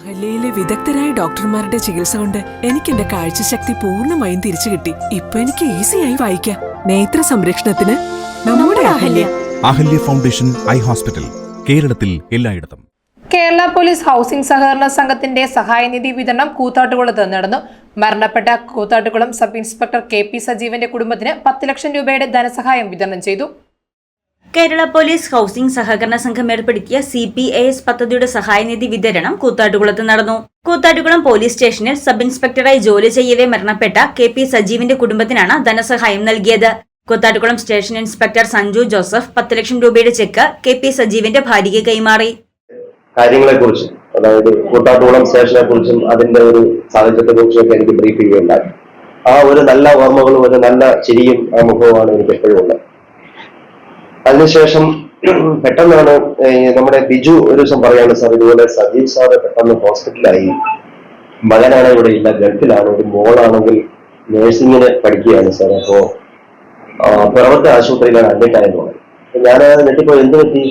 അഹല്യയിലെ വിദഗ്ധരായ ഡോക്ടർമാരുടെ ചികിത്സ കൊണ്ട് എനിക്ക് എന്റെ കാഴ്ചശക്തി പൂർണമായും തിരിച്ചു കിട്ടി. ഇപ്പൊ എനിക്ക് ഈസിയായി വായിക്കാം. നേത്ര സംരക്ഷണത്തിന് നമ്മുടെ Ahalya. Ahalya foundation eye hospital കേരളത്തിൽ എല്ലായിടത്തും. കേരള പോലീസ് ഹൗസിംഗ് സഹകരണ സംഘത്തിന്റെ സഹായനിധി വിതരണം കൂത്താട്ടുകുളത്ത് നടന്നു. മരണപ്പെട്ട Koothattukulam sub inspector K P സജീവന്റെ കുടുംബത്തിന് പത്ത് ലക്ഷം രൂപയുടെ ധനസഹായം വിതരണം ചെയ്തു. കേരള പോലീസ് ഹൌസിംഗ് സഹകരണ സംഘം ഏർപ്പെടുത്തിയ സി പി എ എസ് പദ്ധതിയുടെ സഹായനിധി വിതരണം കൂത്താട്ടുകുളത്ത് നടന്നു. കൂത്താട്ടുകുളം പോലീസ് സ്റ്റേഷനിൽ സബ് ഇൻസ്പെക്ടറായി ജോലി ചെയ്യവേ മരണപ്പെട്ട കെ പി സജീവിന്റെ കുടുംബത്തിനാണ് ധനസഹായം നൽകിയത്. കൂത്താട്ടുകുളം സ്റ്റേഷൻ ഇൻസ്പെക്ടർ സഞ്ജു ജോസഫ് പത്ത് ലക്ഷം രൂപയുടെ ചെക്ക് കെ പി സജീവിന്റെ ഭാര്യയ്ക്ക് കൈമാറി. കാര്യങ്ങളെക്കുറിച്ച് അതായത് കൂട്ടാട്ടുകുളം സ്റ്റേഷനെ കുറിച്ചും അതിന്റെ ഒരു സാഹചര്യത്തെ കുറിച്ചും ഒക്കെ എനിക്ക് ബ്രീഫ് ചെയ്യുകയുണ്ടായി ആ ഒരു നല്ല ഓർമ്മകളും ഒരു നല്ല ചിരിയും അനുഭവമാണ് എനിക്ക് എപ്പോഴും ഉള്ളത്. അതിനുശേഷം പെട്ടെന്നാണ് നമ്മുടെ ബിജു ഒരു ദിവസം പറയാണ് സാർ ഇതുപോലെ സജീവ് സാറ് പെട്ടെന്ന് ഹോസ്പിറ്റലായി മകനാണ് ഇവിടെ ഇല്ല ഗൾഫിലാണ് ഒരു മോളാണെങ്കിൽ നേഴ്സിങ്ങിന് പഠിക്കുകയാണ് സാർ. അപ്പോ പിറവത്തെ ആശുപത്രിയിലാണ് അഡ്മിറ്റ് ആയെന്ന് ഞാൻ നെറ്റിപ്പോ എന്ത് പറ്റി?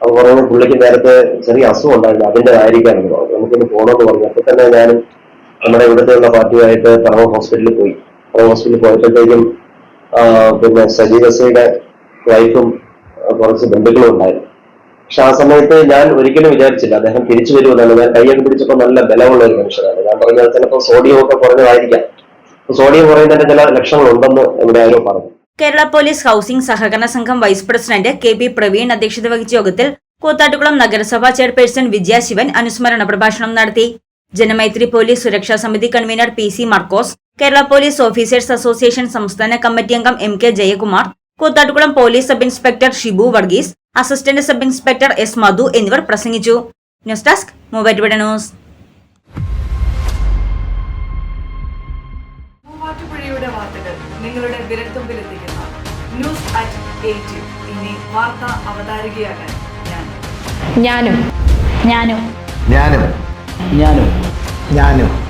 അപ്പൊ പറഞ്ഞു പുള്ളിക്ക് നേരത്തെ ചെറിയ അസുഖം ഉണ്ടായിരുന്നു അതിന്റെ ആയിരിക്കാമെന്ന് പറഞ്ഞു. നമുക്കിന്ന് പോകണമെന്ന് പറഞ്ഞു. അപ്പൊ തന്നെ ഞാൻ നമ്മുടെ ഇവിടുത്തെ ഉള്ള പാർട്ടിയുമായിട്ട് പറവ ഹോസ്പിറ്റലിൽ പോയി. പറവ ഹോസ്പിറ്റലിൽ പോയപ്പോഴത്തേക്കും പിന്നെ സജീവസയുടെ വൈഫും കുറച്ച് ബന്ധുക്കളും ഉണ്ടായിരുന്നു. പക്ഷെ ആ സമയത്ത് ഞാൻ ഒരിക്കലും വിചാരിച്ചില്ല അദ്ദേഹം തിരിച്ചു വരുമെന്നാണ് ഞാൻ കൈയൊക്കെ പിടിച്ചപ്പോൾ നല്ല ബലമുള്ള ഒരു മനുഷ്യനാണ്. ഞാൻ പറഞ്ഞാൽ ചിലപ്പോൾ സോഡിയം ഒക്കെ കുറഞ്ഞതായിരിക്കാം. സോഡിയം കുറയുന്നതിന്റെ ചില ലക്ഷണങ്ങളുണ്ടെന്ന് ഇവിടെ ആരോ പറഞ്ഞു. കേരള പോലീസ് ഹൌസിംഗ് സഹകരണ സംഘം vice president K P Praveen അധ്യക്ഷത വഹിച്ച യോഗത്തിൽ കൂത്താട്ടുകുളം നഗരസഭാ ചെയർപേഴ്സൺ വിദ്യാശിവൻ അനുസ്മരണ പ്രഭാഷണം നടത്തി. ജനമൈത്രി പോലീസ് സുരക്ഷാ സമിതി convener P C Markose Kerala police officers association സംസ്ഥാന കമ്മിറ്റി അംഗം M K Jayakumar Koothattukulam police sub inspector Shibu Varghese assistant sub inspector S Madhu എന്നിവർ പ്രസംഗിച്ചു. News desk Muvattupuzha news. മൂവാറ്റുപുഴയുടെ വാർത്തകൾ നിങ്ങളുടെ വിരൽത്തുമ്പിലെത്തിക്കുന്ന. ന്യൂസ് അറ്റ് ഇനി വാർത്ത അവതാരികയാകാൻ ഞാനും. ഞാനും. ഞാനും. ഞാനും. ഞാനും.